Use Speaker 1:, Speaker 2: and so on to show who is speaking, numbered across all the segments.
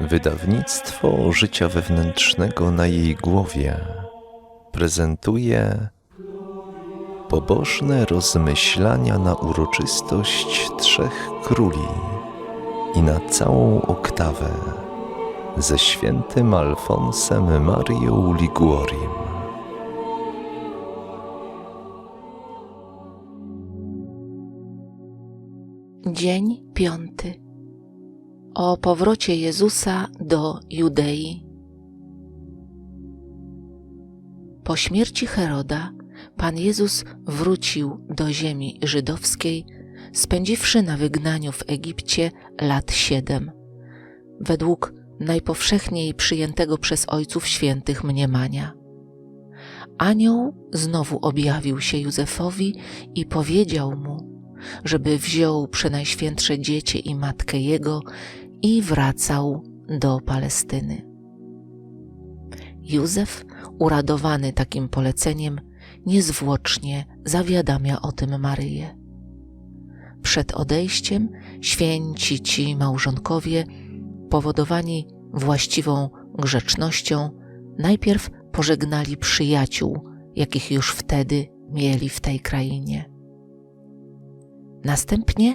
Speaker 1: Wydawnictwo życia wewnętrznego na jej głowie prezentuje pobożne rozmyślania na uroczystość Trzech Króli i na całą oktawę ze świętym Alfonsem Marią Liguorim.
Speaker 2: Dzień piąty. O powrocie Jezusa do Judei. Po śmierci Heroda, Pan Jezus wrócił do ziemi żydowskiej, spędziwszy na wygnaniu w Egipcie lat siedem, według najpowszechniej przyjętego przez Ojców Świętych mniemania. Anioł znowu objawił się Józefowi i powiedział mu, żeby wziął przenajświętsze dziecię i matkę jego i wracał do Palestyny. Józef, uradowany takim poleceniem, niezwłocznie zawiadamia o tym Maryję. Przed odejściem święci ci małżonkowie, powodowani właściwą grzecznością, najpierw pożegnali przyjaciół, jakich już wtedy mieli w tej krainie. Następnie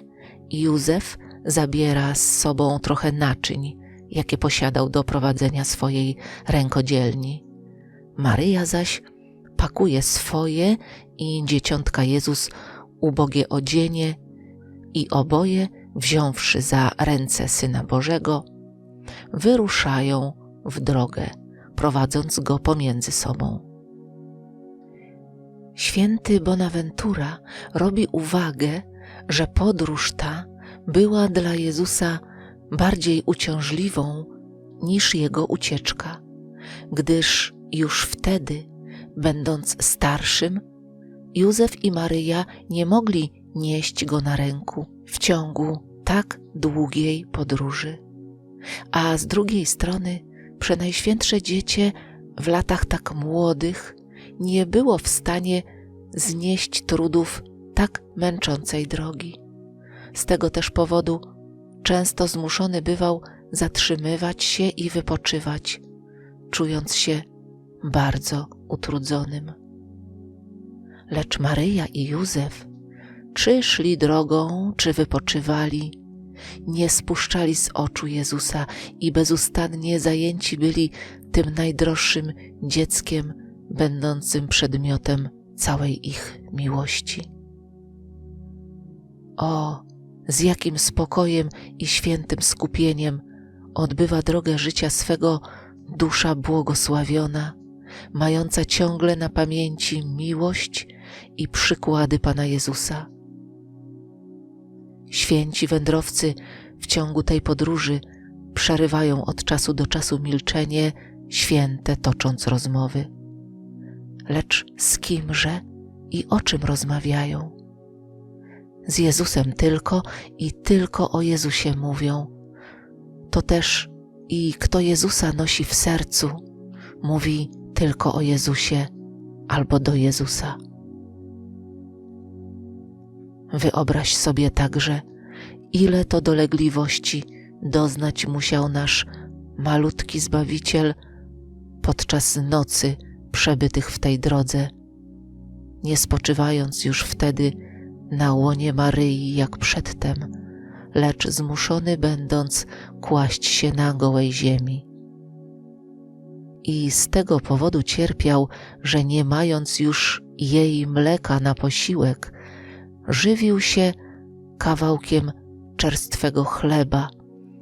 Speaker 2: Józef zabiera z sobą trochę naczyń, jakie posiadał do prowadzenia swojej rękodzielni. Maryja zaś pakuje swoje i dzieciątka Jezus ubogie odzienie i oboje, wziąwszy za ręce Syna Bożego, wyruszają w drogę, prowadząc go pomiędzy sobą. Święty Bonaventura robi uwagę, że podróż ta była dla Jezusa bardziej uciążliwą niż jego ucieczka, gdyż już wtedy, będąc starszym, Józef i Maryja nie mogli nieść go na ręku w ciągu tak długiej podróży. A z drugiej strony, przenajświętsze dziecię w latach tak młodych nie było w stanie znieść trudów tak męczącej drogi. Z tego też powodu często zmuszony bywał zatrzymywać się i wypoczywać, czując się bardzo utrudzonym. Lecz Maryja i Józef, czy szli drogą, czy wypoczywali, nie spuszczali z oczu Jezusa i bezustannie zajęci byli tym najdroższym dzieckiem, będącym przedmiotem całej ich miłości. O, z jakim spokojem i świętym skupieniem odbywa drogę życia swego dusza błogosławiona, mająca ciągle na pamięci miłość i przykłady Pana Jezusa. Święci wędrowcy w ciągu tej podróży przerywają od czasu do czasu milczenie święte, tocząc rozmowy. Lecz z kimże i o czym rozmawiają? Z Jezusem tylko i tylko o Jezusie mówią. To też i kto Jezusa nosi w sercu, mówi tylko o Jezusie albo do Jezusa. Wyobraź sobie także, ile to dolegliwości doznać musiał nasz malutki Zbawiciel podczas nocy przebytych w tej drodze, nie spoczywając już wtedy na łonie Maryi jak przedtem, lecz zmuszony będąc kłaść się na gołej ziemi. I z tego powodu cierpiał, że nie mając już jej mleka na posiłek, żywił się kawałkiem czerstwego chleba,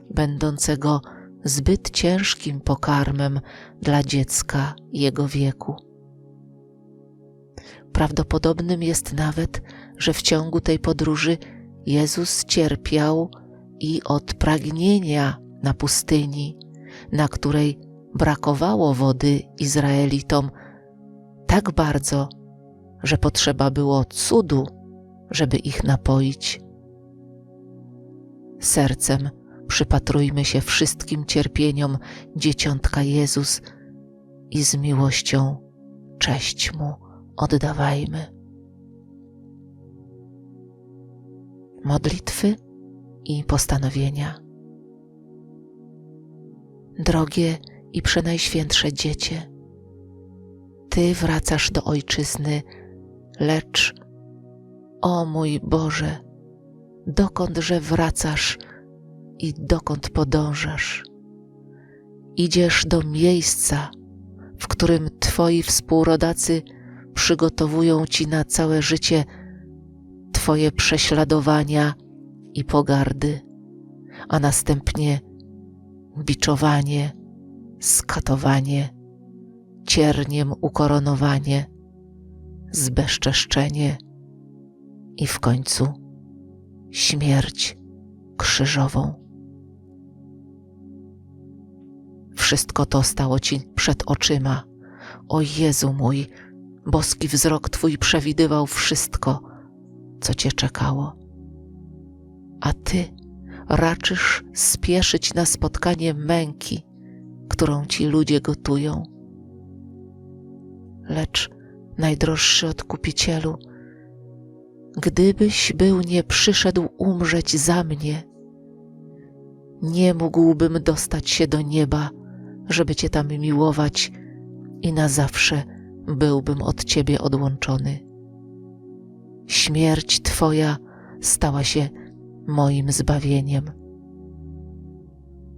Speaker 2: będącego zbyt ciężkim pokarmem dla dziecka jego wieku. Prawdopodobnym jest nawet, że w ciągu tej podróży Jezus cierpiał i od pragnienia na pustyni, na której brakowało wody Izraelitom tak bardzo, że potrzeba było cudu, żeby ich napoić. Sercem przypatrujmy się wszystkim cierpieniom dzieciątka Jezus i z miłością cześć Mu oddawajmy. Modlitwy i postanowienia. Drogie i przenajświętsze dziecię, Ty wracasz do ojczyzny, lecz, o mój Boże, dokądże wracasz i dokąd podążasz? Idziesz do miejsca, w którym Twoi współrodacy przygotowują Ci na całe życie Twoje prześladowania i pogardy, a następnie biczowanie, skatowanie, cierniem ukoronowanie, zbezczeszczenie i w końcu śmierć krzyżową. Wszystko to stało ci przed oczyma. O Jezu mój, boski wzrok Twój przewidywał wszystko, co Cię czekało. A Ty raczysz spieszyć na spotkanie męki, którą Ci ludzie gotują. Lecz, najdroższy odkupicielu, gdybyś był nie przyszedł umrzeć za mnie, nie mógłbym dostać się do nieba, żeby Cię tam miłować i na zawsze byłbym od Ciebie odłączony. Śmierć Twoja stała się moim zbawieniem.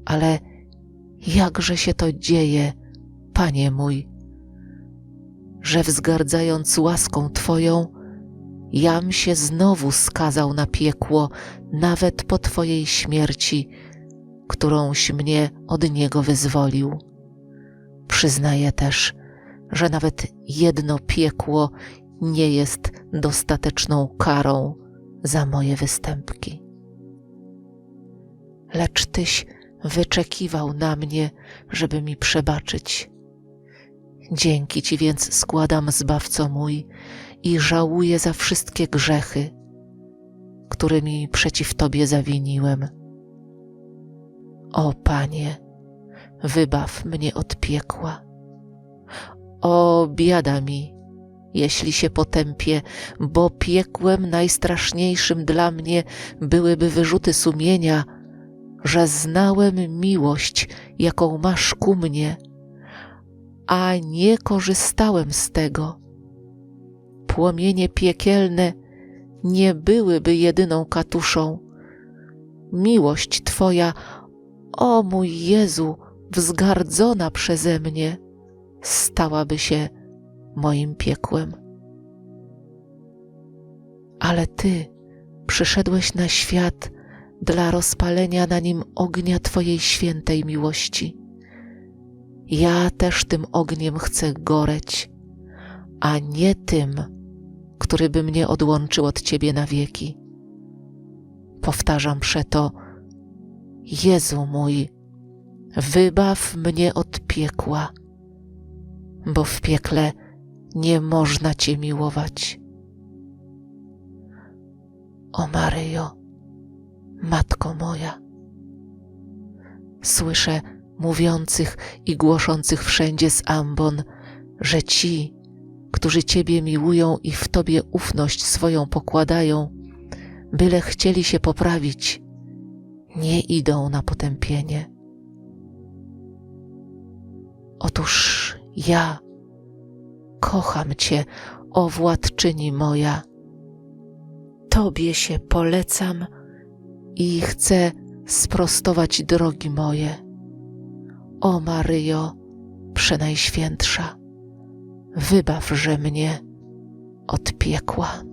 Speaker 2: Ale jakże się to dzieje, Panie mój, że wzgardzając łaską Twoją, jam się znowu skazał na piekło, nawet po Twojej śmierci, którąś mnie od niego wyzwolił. Przyznaję też, że nawet jedno piekło nie jest dostateczną karą za moje występki. Lecz Tyś wyczekiwał na mnie, żeby mi przebaczyć. Dzięki Ci więc składam, Zbawco mój, i żałuję za wszystkie grzechy, którymi przeciw Tobie zawiniłem. O Panie, wybaw mnie od piekła. O biada mi, jeśli się potępię, bo piekłem najstraszniejszym dla mnie byłyby wyrzuty sumienia, że znałem miłość, jaką masz ku mnie, a nie korzystałem z tego. Płomienie piekielne nie byłyby jedyną katuszą. Miłość Twoja, o mój Jezu, wzgardzona przeze mnie, stałaby się moim piekłem. Ale Ty przyszedłeś na świat dla rozpalenia na nim ognia Twojej świętej miłości. Ja też tym ogniem chcę goreć, a nie tym, który by mnie odłączył od Ciebie na wieki. Powtarzam przeto, Jezu mój, wybaw mnie od piekła, bo w piekle nie można Cię miłować. O Maryjo, Matko moja, słyszę mówiących i głoszących wszędzie z ambon, że ci, którzy Ciebie miłują i w Tobie ufność swoją pokładają, byle chcieli się poprawić, nie idą na potępienie. Otóż ja kocham Cię, o władczyni moja. Tobie się polecam i chcę sprostować drogi moje. O Maryjo, przenajświętsza, wybawże mnie od piekła.